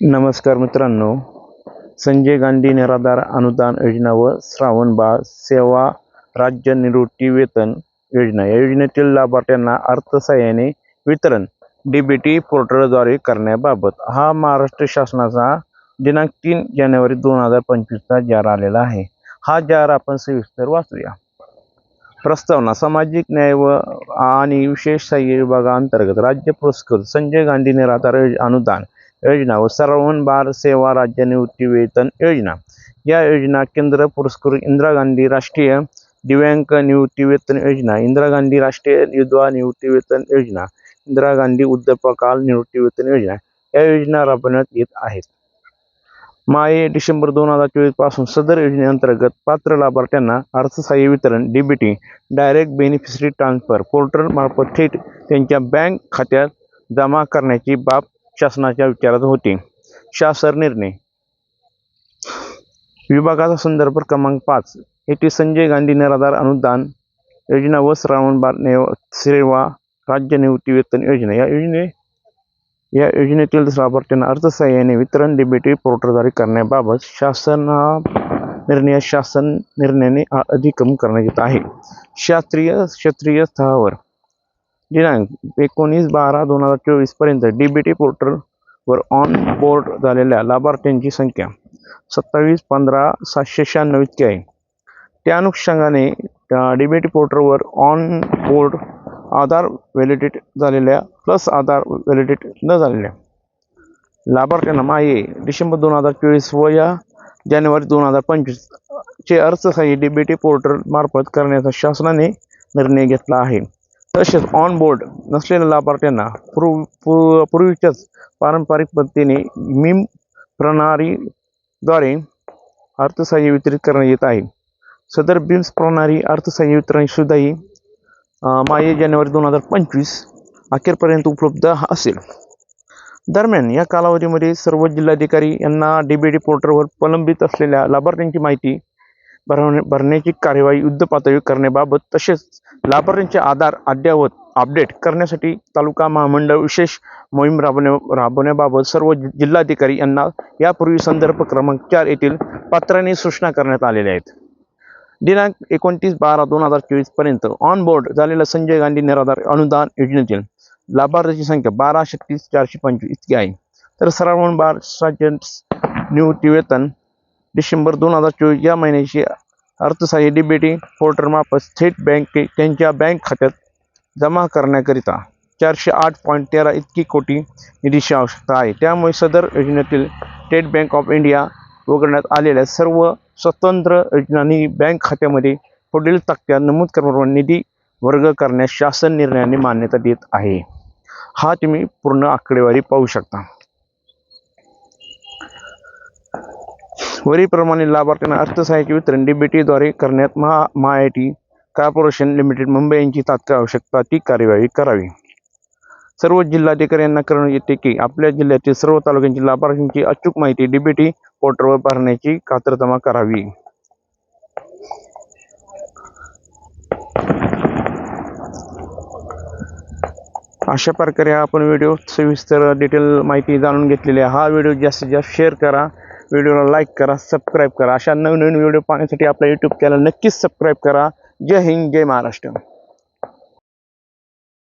नमस्कार मित्रांनो. संजय गांधी निराधार अनुदान योजना व श्रावण बाळ सेवा राज्य निवृत्ती वेतन योजना. या योजनेतील लाभार्थ्यांना अर्थसहाय्याने वितरण डी बी टी पोर्टलद्वारे करण्याबाबत हा महाराष्ट्र शासनाचा दिनांक तीन जानेवारी दोन हजार पंचवीसचा जार आलेला आहे. हा जार आपण सविस्तर वाचूया. प्रस्तावना सामाजिक न्याय व आणि विशेष सहाय्य विभागाअंतर्गत राज्य पुरस्कृत संजय गांधी निराधार अनुदान योजना व श्रवण बाल सेवा राज्य निवृत्ती वेतन योजना. या योजना केंद्र पुरस्कृत इंदिरा गांधी राष्ट्रीय दिव्यांग निवृत्ती वेतन योजना इंदिरा गांधी राष्ट्रीय विधवा निवृत्ती वेतन योजना इंदिरा गांधी वृद्धापकाल निवृत्ती वेतन योजना या योजना राबवण्यात येत आहेत. माये डिसेंबर दोन हजार चोवीसपासून सदर योजनेअंतर्गत पात्र लाभार्थ्यांना अर्थसहाय्य वितरण DBT direct beneficiary transfer portal मार्फत थेट त्यांच्या बँक खात्यात जमा करण्याची बाब शासनाच्या विचारात होती. शासन निर्णय. विभागाचा संदर्भ क्रमांक पाच. येथे संजय गांधी निराधार अनुदान योजना व श्रावण बाल नेव सेवा राज्य निवृत्ती वेतन योजना. या योजने या योजनेतील लाभार्थ्यांना अर्थसहाय्याने वितरण डीबीटी पोर्टलद्वारे करण्याबाबत शासन निर्णय शासन निर्णयाने अधिक्रम करण्यात येत आहे. शास्त्रीय क्षेत्रीय स्तरावर दिनांक एकोणीस बारा दोन हजार चोवीसपर्यंत डी बी टी पोर्टलवर ऑन बोर्ड झालेल्या लाभार्थ्यांची संख्या सत्तावीस पंधरा सातशे शहाण्णव इतकी आहे. त्या अनुषंगाने डीबीटी पोर्टलवर ऑन बोर्ड आधार व्हॅलिडेट झालेल्या प्लस आधार व्हॅलिडेट न झालेल्या लाभार्थ्यांना माये डिसेंबर दोन हजार चोवीस व या जानेवारी दोन हजार पंचवीस चे अर्थसहाय्य डीबीटी पोर्टल मार्फत करण्याचा शासनाने निर्णय घेतला आहे. तसेच ऑन बोर्ड नसलेल्या लाभार्थ्यांना पूर्व पूर्व- पूर्वीच्याच पारंपरिक पद्धतीने मिम प्रणालीद्वारे अर्थसहाय्य वितरित करण्यात येत आहे. सदर बिम्स प्रणाली अर्थसहाय्य वितरण सुविधाही ही माये जानेवारी दोन हजार पंचवीस अखेरपर्यंत उपलब्ध असेल. दरम्यान या कालावधीमध्ये सर्व जिल्हाधिकारी यांना डी बी डी पोर्टलवर प्रलंबित असलेल्या लाभार्थ्यांची माहिती भरवणे भरण्याची कार्यवाही युद्धपातळीवर करण्याबाबत तसेच लाभार्थ्यांचे आधार अद्ययावत अपडेट करण्यासाठी तालुका महामंडळ विशेष मोहीम राबवण्या राबवण्याबाबत सर्व जिल्हाधिकारी यांना यापूर्वी संदर्भ क्रमांक चार येथील पत्राने सूचना करण्यात आलेल्या आहेत. दिनांक एकोणतीस बारा दोन हजार चोवीसपर्यंत ऑन बोर्ड झालेल्या संजय गांधी निराधार अनुदान योजनेतील लाभार्थ्यांची संख्या बारा छत्तीस चारशे पंचवीस इतकी आहे. तर श्रावण बार राज्य निवृत्ती वेतन डिसेंबर दोन हजार चोवीस या महिन्याची अर्थसहाय्य डीबीटी पोर्टलमार्फत थेट बँके त्यांच्या बँक खात्यात जमा करण्याकरिता चारशे आठ पॉईंट तेरा इतकी कोटी निधीची आवश्यकता आहे. त्यामुळे सदर योजनेतील स्टेट बँक ऑफ इंडिया वगळण्यात आलेल्या सर्व स्वतंत्र योजनांनी बँक खात्यामध्ये पुढील तक्त्यात नमूद करण्याप्रमाणे निधी वर्ग करण्यास शासन निर्णयाने मान्यता देत आहे. हा तुम्ही पूर्ण आकडेवारी पाहू शकता. वरीप्रमाणे लाभार्थ्यांना अर्थसहाय्याचे वितरण डीबीटीद्वारे करण्यात महा महाआयटी कॉर्पोरेशन लिमिटेड मुंबई यांची तात्काळ आवश्यकता ती कार्यवाही करावी. सर्व जिल्हाधिकाऱ्यांना करण्यात येते की आपल्या जिल्ह्यातील सर्व तालुक्यांची लाभार्थ्यांची अचूक माहिती डीबीटी पोर्टलवर भरण्याची खातरजमा करावी. अशा प्रकारे आपण व्हिडिओ सविस्तर डिटेल माहिती जाणून घेतलेली आहे. हा व्हिडिओ जास्तीत जास्त शेअर करा. व्हिडिओला लाईक करा सबस्क्राईब करा. अशा नवीन नवीन व्हिडिओ पाहण्यासाठी आपल्या यूट्यूब चॅनल नक्कीच सबस्क्राईब करा. जय हिंद जय महाराष्ट्र.